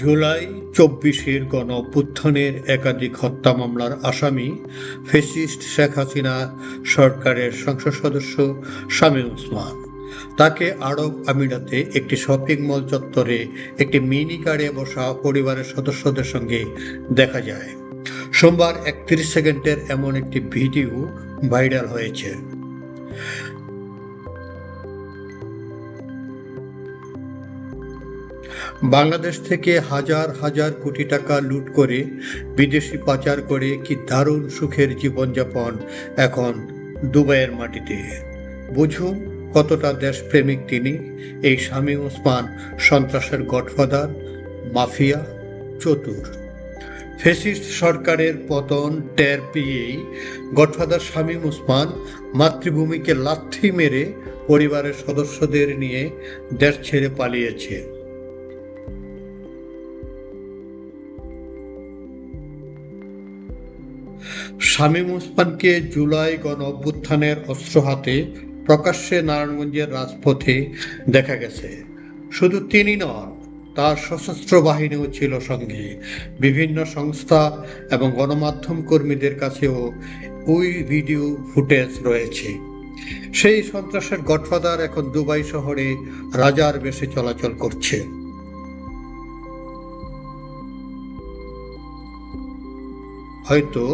জুলাই চব্বিশের গণ অভ্যুত্থানের একাধিক হত্যা মামলার আসামি ফেসিস্ট শেখ হাসিনা সরকারের সংসদ সদস্য শামীম ওসমান তাকে আরব আমিরাতে একটি শপিং মল চত্বরে একটি মিনি কারে বসা পরিবারের সদস্যদের সঙ্গে দেখা যায়। সোমবার একত্রিশ সেকেন্ডের এমন একটি ভিডিও ভাইরাল হয়েছে। বাংলাদেশ থেকে হাজার হাজার কোটি টাকা লুট করে বিদেশি পাচার করে কি দারুণ সুখের জীবনযাপন এখন দুবাইয়ের মাটিতে। বুঝুন কতটা দেশপ্রেমিক তিনি, এই স্বামী ওসমান সন্ত্রাসের গডফাদার, মাফিয়া, চতুর। ফেসিস্ট সরকারের পতন টের পেয়েই গডফাদার শামীম ওসমান মাতৃভূমিকে লাথি মেরে পরিবারের সদস্যদের নিয়ে দেশ ছেড়ে পালিয়েছে। শামীম ওসমানকে জুলাই গণ অভ্যুত্থানের অস্ত্র হাতে প্রকাশ্যে নারায়ণগঞ্জের রাজপথে দেখা গেছে। শুধু তিনি নন, তার সশস্ত্র বাহিনীও ছিল সঙ্গে। বিভিন্ন সংস্থা এবং গণমাধ্যম কর্মীদের কাছেও ওই ভিডিও ফুটেজ রয়েছে। সেই সন্ত্রাসের গডফাদার এখন দুবাই শহরে রাজার বেশে চলাচল করছে। হয়তো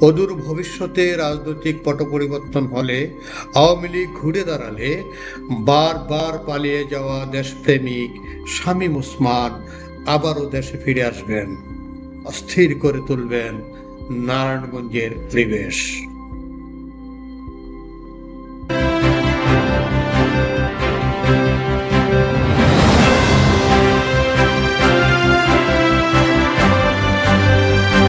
অদূর ভবিষ্যতে রাজনৈতিক পট পরিবর্তন হলে আওয়ামী লীগ ঘুরে দাঁড়ালে বারবার পালিয়ে যাওয়া দেশপ্রেমিক শামীম ওসমান আবারও দেশে ফিরে আসবেন, অস্থির করে তুলবেন নারায়ণগঞ্জের পরিবেশ।